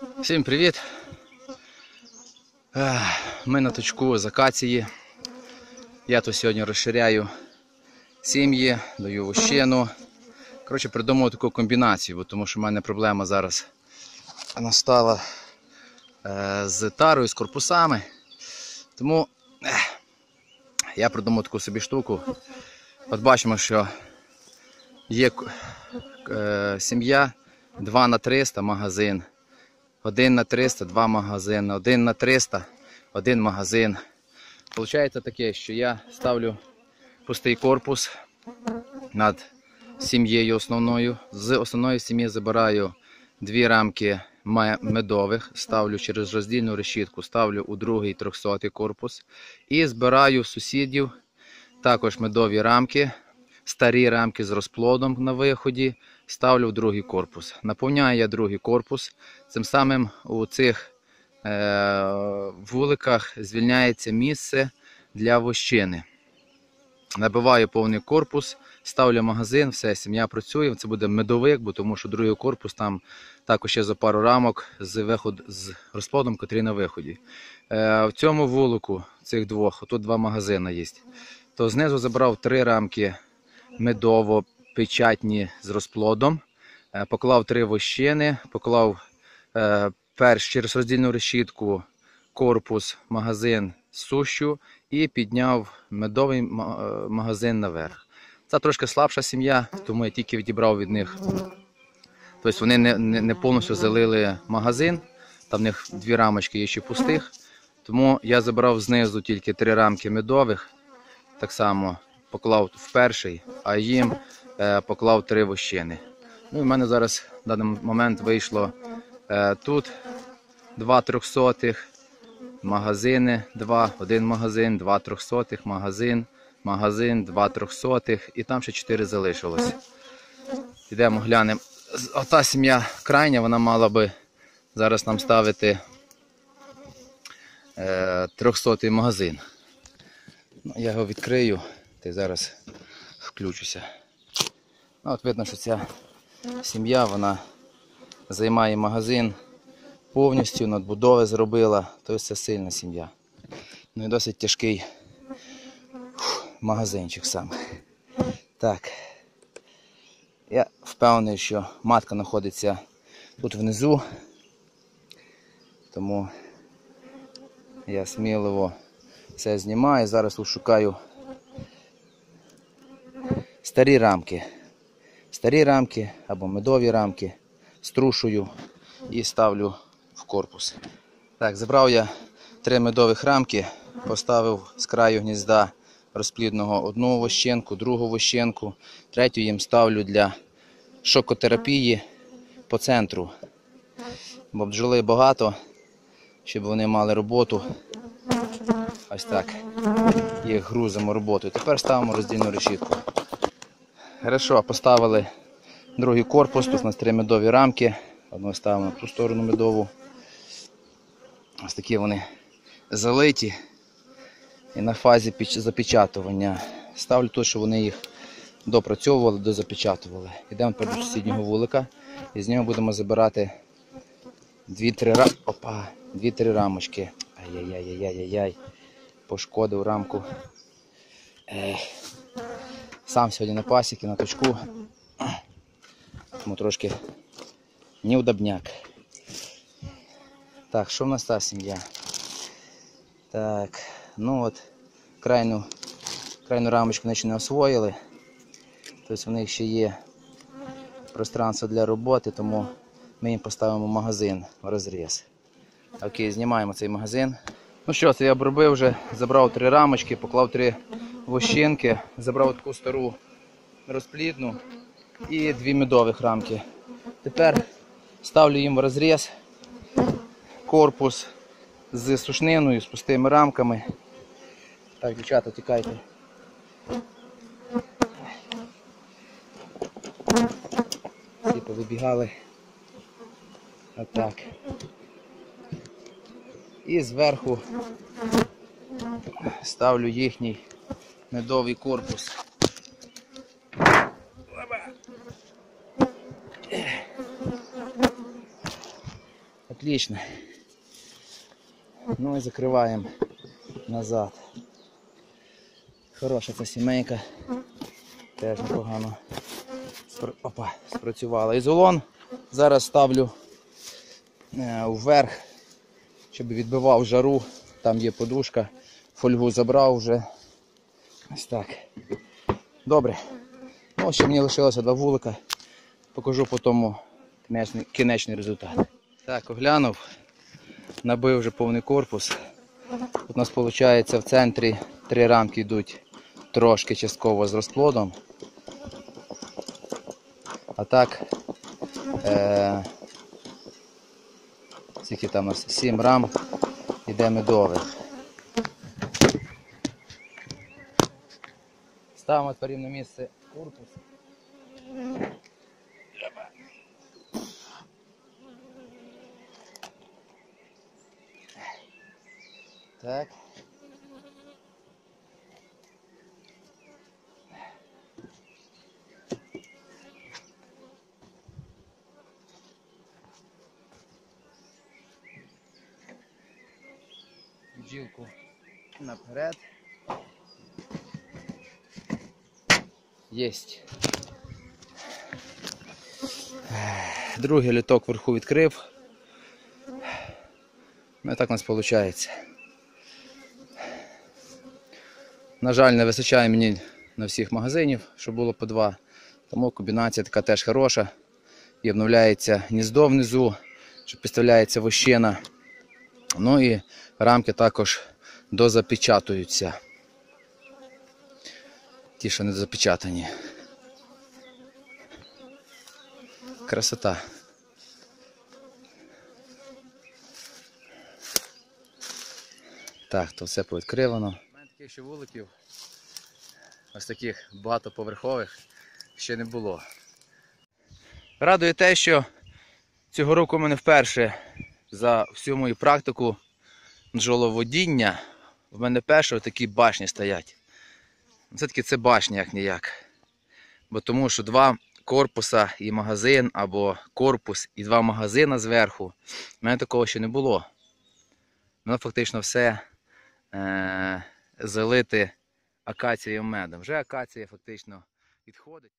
Всім привіт! Ми на точку з акації. Я тут сьогодні розширяю сім'ї, даю вощину. Коротше, придумав таку комбінацію, бо тому що в мене проблема зараз настала е, з тарою, з корпусами. Тому я придумав таку собі штуку. От бачимо, що є е, сім'я 2 на 300 магазин. 1 на 300, 2 магазини, 1 на 300, 1 магазин. Получається таке, що я ставлю пустий корпус над сім'єю основною. З основної сім'ї забираю дві рамки медових, ставлю через роздільну решітку, ставлю у другий 300 корпус і збираю сусідів також медові рамки, старі рамки з розплодом на виході, ставлю в другий корпус. Наповняю я другий корпус. Цим самим у цих е, вуликах звільняється місце для вощини. Набиваю повний корпус, ставлю магазин, все, сім'я працює. Це буде медовик, бо тому що другий корпус там також ще за пару рамок з виход, з розплодом, котрий на виході. Е, в цьому вулику цих двох, тут два магазини є. То знизу забрав три рамки медово-печатні з розплодом. Е, поклав три вощини, поклав е, перш через роздільну решітку корпус, магазин сущу і підняв медовий е, магазин наверх. Це трошки слабша сім'я, тому я тільки відібрав від них. Тобто вони не, не, не повністю залили магазин, там в них дві рамочки є ще пустих. Тому я забрав знизу тільки три рамки медових. Так само поклав в перший, а їм е, поклав три вощини. Ну і мене зараз в даний момент вийшло е, тут два трьохсотих, магазини, два, один магазин, два трьохсотих, магазин, магазин, два трьохсотих і там ще чотири залишилось. Йдемо глянемо. Ота сім'я крайня, вона мала би зараз нам ставити е, магазин. Ну, Я його відкрию та зараз включуся. Ну, от Видно, що ця сім'я вона займає магазин повністю, надбудови зробила, тобто це сильна сім'я. Ну і досить тяжкий магазинчик сам. Так. Я впевнений, що матка знаходиться тут внизу, тому я сміливо все знімаю. Зараз шукаю старі рамки. Старі рамки або медові рамки струшую і ставлю в корпус. Так, Забрав я три медових рамки, поставив з краю гнізда розплідного одну вощенку, другу вощенку, третю їм ставлю для шокотерапії по центру. Бо бджоли багато, щоб вони мали роботу. Ось так. Їх грузимо роботою. Тепер ставимо роздільну решітку. Хорошо, поставили другий корпус, тут у нас три медові рамки. Одну ставимо на ту сторону медову. Ось такі вони залиті. І на фазі запечатування. Ставлю тут, щоб вони їх допрацьовували, дозапечатували. Йдемо до сусіднього вулика і з нього будемо забирати 2-3 рам... Опа, 2-3 рамочки. Ай-яй-яй-яй-яй-яй. Пошкодив рамку. Ех. Сам сьогодні на пасіки, на точку. Тому трошки неудобняк. Так, що в нас та сім'я? Так, ну от, крайну, крайну рамочку ще не освоїли. Тобто в них ще є пространство для роботи, тому ми їм поставимо магазин в розріз. Окей, знімаємо цей магазин. Ну що, це я обробив вже, забрав три рамочки, поклав три вощинки, забрав таку стару розплідну і дві медових рамки. Тепер ставлю їм в розріз корпус з сушниною, з пустими рамками. Так, дівчата, тікайте. Всі повибігали. Отак. І зверху ставлю їхній медовий корпус. Отлично. Ну і закриваємо назад. Хороша ця сімейка. Теж непогано. Опа, спрацювала. Ізолон зараз ставлю е, вверх, щоб відбивав жару. Там є подушка. Фольгу забрав вже. Ось так. Добре. Ну, ще мені лишилося два вулика. Покажу по тому кінечний, кінечний результат. Так, оглянув. Набив вже повний корпус. Тут у нас виходить в центрі три рамки йдуть трошки частково з розплодом. А так, е, скільки там у нас 7 рам іде медових. Ставимо тепер їм на місце корпус. Так. Бджілку наперед. Єсть. Другий літок вверху відкрив. Ну так у нас виходить. На жаль, не вистачає мені на всіх магазинів, щоб було по два. Тому комбінація така теж хороша. І обновляється гніздо внизу, що підставляється вощина. Ну і рамки також дозапечатуються. Ті, що не запечатані. Красота. Так, то все повідкривано. У мене таких ще вуликів, ось таких багатоповерхових, ще не було. Радує те, що цього року в мене вперше за всю мою практику бджоловодіння в мене перше такі башні стоять. Все-таки це башня як ніяк. Бо тому що два корпуса і магазин, або корпус і два магазина зверху. У мене такого ще не було. Воно фактично все е- залите акацією медом. Вже акація фактично відходить.